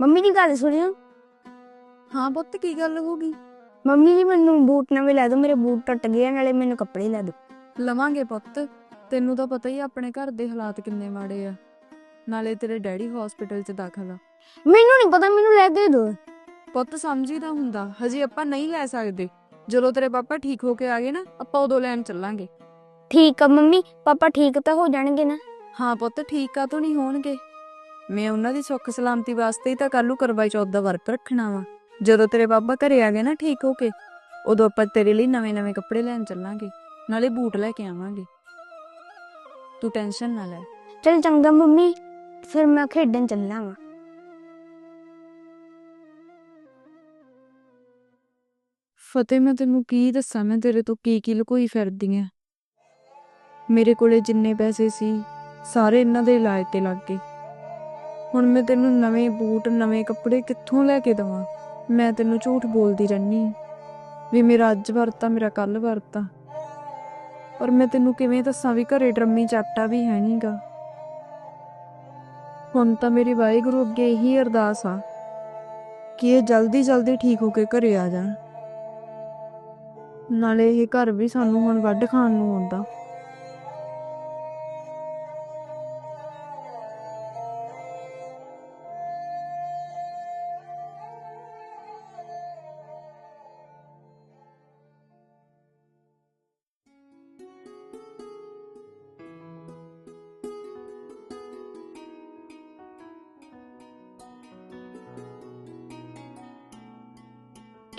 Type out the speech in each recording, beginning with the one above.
Mummy ਦੀ ਗੱਲ ਸੁਣਿਓ। ਹਾਂ ਪੁੱਤ ਕੀ ਗੱਲ ਹੋ ਗਈ? ਮੰਮੀ ਜੀ ਮੈਨੂੰ ਬੂਟ ਨਵੇਂ ਲੈ ਦਿਓ ਮੇਰੇ ਬੂਟ ਟੁੱਟ ਗਏ ਆ, ਨਾਲੇ ਮੈਨੂੰ ਕੱਪੜੇ ਲੈ ਦਿਓ। ਲਵਾਂਗੇ ਪੁੱਤ ਤੈਨੂੰ ਤਾਂ ਪਤਾ ਹੀ ਆ ਆਪਣੇ ਘਰ ਦੇ ਹਾਲਾਤ ਕਿੰਨੇ ਮਾੜੇ ਆ। ਨਾਲੇ ਤੇਰੇ ਡੈਡੀ ਹਸਪੀਟਲ 'ਚ ਦਾਖਲ ਆ। ਮੈਨੂੰ ਨਹੀਂ ਪਤਾ ਮੈਨੂੰ ਲੈ ਕੇ ਦਿਓ। ਪੁੱਤ ਸਮਝੀਦਾ ਹੁੰਦਾ ਹਜੇ ਆਪਾਂ ਨਹੀਂ ਲੈ ਸਕਦੇ। ਜਦੋਂ ਤੇਰੇ ਪਾਪਾ ਠੀਕ ਹੋ ਕੇ ਆ ਗਏ ਨਾ ਆਪਾਂ ਉਦੋਂ ਲੈਣ ਚੱਲਾਂਗੇ। ਠੀਕ ਆ ਮੰਮੀ ਪਾਪਾ ਠੀਕ ਤਾਂ ਹੋ ਜਾਣਗੇ ਨਾ। ਹਾਂ ਪੁੱਤ ਠੀਕ ਆ ਤੋਂ ਨਹੀਂ ਹੋਣਗੇ। ਮੈਂ ਉਹਨਾਂ ਦੀ ਸੁੱਖ ਸਲਾਮਤੀ ਵਾਸਤੇ ਹੀ ਤਾਂ ਕੱਲੂ ਕਰਵਾਈ ਚੌਥ ਦਾ ਵਰਤ ਰੱਖਣਾ ਵਾ। ਜਦੋਂ ਤੇਰੇ ਬਾਬਾ ਘਰੇ ਆ ਗਏ ਨਾ ਠੀਕ ਹੋ ਕੇ ਉਦੋਂ ਆਪਾਂ ਤੇਰੇ ਲਈ ਨਵੇਂ-ਨਵੇਂ ਕੱਪੜੇ ਲੈਣ ਚੱਲਾਂਗੇ ਨਾਲੇ ਬੂਟ ਲੈ ਕੇ ਆਵਾਂਗੇ। ਤੂੰ ਟੈਨਸ਼ਨ ਨਾ ਲੈ। ਚਲ ਚੰਗਾ ਮੰਮੀ ਫਿਰ ਮੈਂ ਖੇਡਣ ਚੱਲਾਂ ਵਾਂ। ਫਤਿਹ ਮੈਂ ਤੈਨੂੰ ਕੀ ਦੱਸਾਂ? ਮੈਂ ਤੇਰੇ ਤੋਂ ਕੀ ਕੀ ਲੁਕੋਈ ਫਿਰਦੀ ਆ? ਮੇਰੇ ਕੋਲੇ ਜਿੰਨੇ ਪੈਸੇ ਸੀ ਸਾਰੇ ਇਹਨਾਂ ਦੇ ਇਲਾਜ ਤੇ ਲੱਗ ਗਏ। ਹੁਣ ਮੈਂ ਤੈਨੂੰ ਨਵੇਂ ਬੂਟ, ਨਵੇਂ ਕੱਪੜੇ ਕਿੱਥੋਂ ਲੈ ਕੇ ਦਵਾਂ? ਮੈਂ ਤੈਨੂੰ ਝੂਠ ਬੋਲਦੀ ਰਹਿਨੀ ਵੀ ਮੇਰਾ ਅੱਜ ਵਰਤਾ, ਮੇਰਾ ਕੱਲ ਵਰਤਾ। ਪਰ ਮੈਂ ਤੈਨੂੰ ਕਿਵੇਂ ਦੱਸਾਂ ਵੀ ਘਰੇ ਡਰਮੀ ਚਾਟਾ ਵੀ ਹੈ ਨਹੀਂਗਾ ਹੁਣ ਤਾਂ ਮੇਰੀ ਵਾਹਿਗੁਰੂ ਅੱਗੇ ਇਹੀ ਅਰਦਾਸ ਆ ਕਿ ਇਹ ਜਲਦੀ ਜਲਦੀ ਠੀਕ ਹੋ ਕੇ ਘਰੇ ਆ ਜਾਣ। ਨਾਲੇ ਇਹ ਘਰ ਵੀ ਸਾਨੂੰ ਹੁਣ ਵੱਢ ਖਾਣ ਨੂੰ ਆਉਂਦਾ।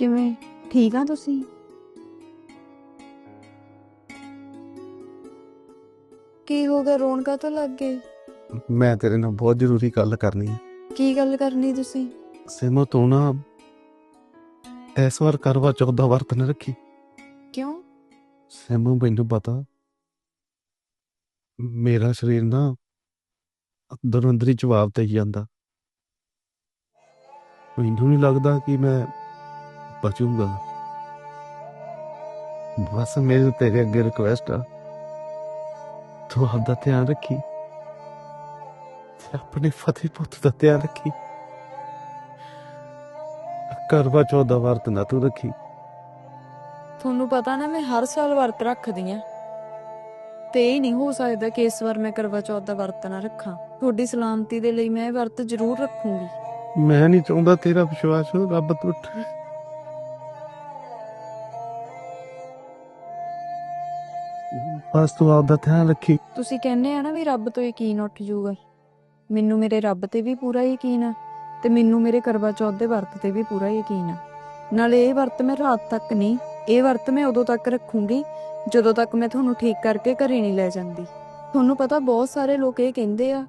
ਕਿਵੇਂ? ਠੀਕ ਆ ਤੁਸੀਂ? ਕੀ ਹੋ ਗਿਆ? ਰੋਣ ਕਾ ਲੱਗ ਗਏ? ਮੈਂ ਤੇਰੇ ਨਾਲ ਬਹੁਤ ਜ਼ਰੂਰੀ ਗੱਲ ਕਰਨੀ ਹੈ ਕੀ ਗੱਲ ਕਰਨੀ ਤੁਸੀਂ? ਸਿਮੋ ਤੂੰ ਨਾ ਇਸ ਵਾਰ ਕਰਵਾ ਚੌਥ ਦਾ ਵਰਤ ਨਾ ਰੱਖੀ। ਕਿਉਂ? ਸਿਮੋ ਮੈਨੂੰ ਪਤਾ। ਮੇਰਾ ਸਰੀਰ ਨਾ ਅੰਦਰੋਂ ਅੰਦਰ ਹੀ ਜਵਾਬ ਦੇਈ ਜਾਂਦਾ। ਮੈਨੂੰ ਨਹੀਂ ਲੱਗਦਾ ਕਿ ਮੈਂ ਬਚੂੰਗਾ ਬਸ ਮੇਰੇ ਤੇਰੇ ਅੱਗੇ ਰਿਕੁਐਸਟ ਆ। ਤੂੰ ਆਪਦਾ ਧਿਆਨ ਰੱਖੀ। ਤੇ ਆਪਣੇ ਫਤਿਹ ਪੁੱਤ ਦਾ ਧਿਆਨ ਰੱਖੀ। ਕਰਵਾ ਚੌਥ ਦਾ ਵਰਤ ਨਾ ਤੂੰ ਰੱਖੀ। ਤੁਹਾਨੂੰ ਪਤਾ ਨਾ ਮੈਂ ਹਰ ਸਾਲ ਵਰਤ ਰੱਖਦੀ ਆ। ਤੇ ਇਹ ਨਹੀਂ ਹੋ ਸਕਦਾ ਕਿ ਇਸ ਵਾਰ ਮੈਂ ਕਰਵਾ ਚੌਥ ਦਾ ਵਰਤ ਨਾ ਰੱਖਾਂ। ਤੁਹਾਡੀ ਸਲਾਮਤੀ ਦੇ ਲਈ ਮੈਂ ਇਹ ਵਰਤ ਜ਼ਰੂਰ ਰੱਖੂੰਗੀ। ਮੈਂ ਨਹੀਂ ਚਾਹੁੰਦਾ ਤੇਰਾ ਵਿਸ਼ਵਾਸ ਰੱਬ ਤੋਂ ਬਸ ਤੂੰ ਆਪ ਦਾ ਧਿਆਨ ਰੱਖੀ। ਤੁਸੀਂ ਕਹਿੰਦੇ ਆ ਨਾ ਵੀ ਰੱਬ ਤੋਂ ਯਕੀਨ ਉੱਠ ਜਾਊਗਾ। ਮੈਨੂੰ ਮੇਰੇ ਰੱਬ ਤੇ ਵੀ ਪੂਰਾ ਯਕੀਨ ਆ ਤੇ ਮੈਨੂੰ ਮੇਰੇ ਕਰਵਾ ਚੌਥ ਦੇ ਵਰਤ ਤੇ ਵੀ ਪੂਰਾ ਯਕੀਨ ਆ। ਨਾਲੇ ਇਹ ਵਰਤ ਮੈਂ ਰਾਤ ਤੱਕ ਨਹੀਂ, ਇਹ ਵਰਤ ਮੈਂ ਉਦੋਂ ਤੱਕ ਰੱਖੂੰਗੀ ਜਦੋਂ ਤੱਕ ਮੈਂ ਤੁਹਾਨੂੰ ਠੀਕ ਕਰਕੇ ਘਰੇ ਨਹੀਂ ਲੈ ਜਾਂਦੀ। ਤੁਹਾਨੂੰ ਪਤਾ ਬਹੁਤ ਸਾਰੇ ਲੋਕ ਇਹ ਕਹਿੰਦੇ ਆ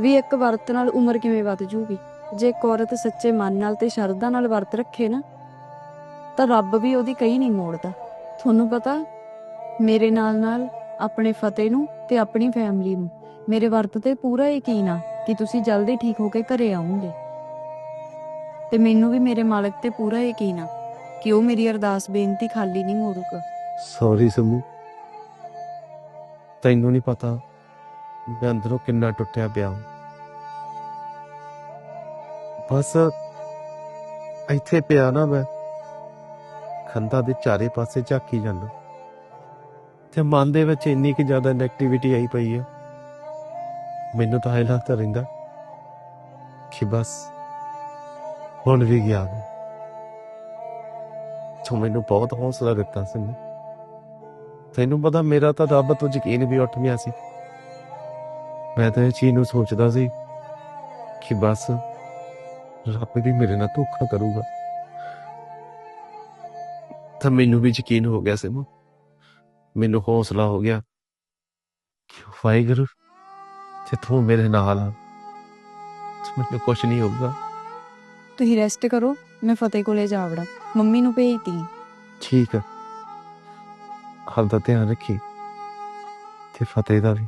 ਵੀ ਇੱਕ ਵਰਤ ਨਾਲ ਉਮਰ ਕਿਵੇਂ ਵੱਧ ਜੂਗੀ ਜੇ ਇੱਕ ਔਰਤ ਸੱਚੇ ਮਨ ਨਾਲ ਤੇ ਸ਼ਰਧਾ ਨਾਲ ਵਰਤ ਰੱਖੇ ਨਾ, ਤਾਂ ਰੱਬ ਵੀ ਉਹਦੀ ਕਈ ਨਹੀਂ ਮੋੜਦਾ। ਤੁਹਾਨੂੰ ਪਤਾ ਮੇਰੇ ਨਾਲ ਨਾਲ ਆਪਣੇ ਫਤਿਹ ਨੂੰ ਤੇ ਆਪਣੀ ਫੈਮਿਲੀ ਨੂੰ। ਮੇਰੇ ਵਰਤ ਤੇ ਪੂਰਾ ਯਕੀਨ ਆ ਕਿ ਤੁਸੀਂ ਜਲਦੀ ਠੀਕ ਹੋ ਕੇ ਘਰੇ ਆਉਂਗੇ। ਤੇ ਮੈਨੂੰ ਵੀ ਮੇਰੇ ਮਾਲਕ ਤੇ ਪੂਰਾ ਯਕੀਨ ਆ ਕਿ ਉਹ ਮੇਰੀ ਅਰਦਾਸ ਬੇਨਤੀ ਖਾਲੀ ਨਹੀਂ ਮੋੜੂਗਾ। ਸੌਰੀ ਸਮੂ। ਤੈਨੂੰ ਨਹੀਂ ਪਤਾ ਮੈਂ ਅੰਦਰੋਂ ਕਿੰਨਾ ਟੁੱਟਿਆ ਪਿਆ ਹਾਂ ਬਸ ਇੱਥੇ ਪਿਆ ਨਾ ਮੈਂ। ਖੰਦਾ ਦੇ ਚਾਰੇ ਪਾਸੇ ਝਾਕੀ ਜਾਂਦਾ। ਤੇ ਮਨ ਦੇ ਵਿੱਚ ਇੰਨੀ ਕਿ ਜ਼ਿਆਦਾ ਨੈਗੇਟਿਵਿਟੀ ਆਈ ਪਈ ਹੈ ਮੈਨੂੰ ਤਾਂ ਇਹ ਲੱਗਦਾ ਰਹਿੰਦਾ ਕਿ ਬਸ ਹੁਣ ਵੀ ਗਿਆ ਮੈਂ ਤੂੰ ਮੈਨੂੰ ਬਹੁਤ ਹੌਸਲਾ ਦਿੱਤਾ ਸੀ ਤੈਨੂੰ ਪਤਾ ਮੇਰਾ ਤਾਂ ਰੱਬ ਤੋਂ ਯਕੀਨ ਵੀ ਉੱਠ ਗਿਆ ਸੀ। ਮੈਂ ਤਾਂ ਇਹ ਚੀਜ਼ ਨੂੰ ਸੋਚਦਾ ਸੀ ਕਿ ਬਸ ਰੱਬ ਵੀ ਮੇਰੇ ਨਾਲ ਧੋਖਾ ਕਰੂਗਾ। ਤਾਂ ਮੈਨੂੰ ਵੀ ਯਕੀਨ ਹੋ ਗਿਆ ਸੀ ਮੈਨੂੰ ਹੌਸਲਾ ਹੋ ਗਿਆ। ਵਾਹਿਗੁਰੂ? ਜੇ ਤੂੰ ਮੇਰੇ ਨਾਲ ਆ ਮੈਨੂੰ ਕੁਝ ਨਹੀਂ ਹੋਊਗਾ। ਤੁਸੀਂ ਰੈਸਟ ਕਰੋ ਮੈਂ ਫਤਿਹ ਕੋਲੇ ਜਾ ਵੜਾਂ। ਮੰਮੀ ਨੂੰ ਭੇਜਦੀ। ਠੀਕ ਹੈ ਆਪਦਾ ਧਿਆਨ ਰੱਖੀ ਤੇ ਫਤਿਹ ਦਾ ਵੀ।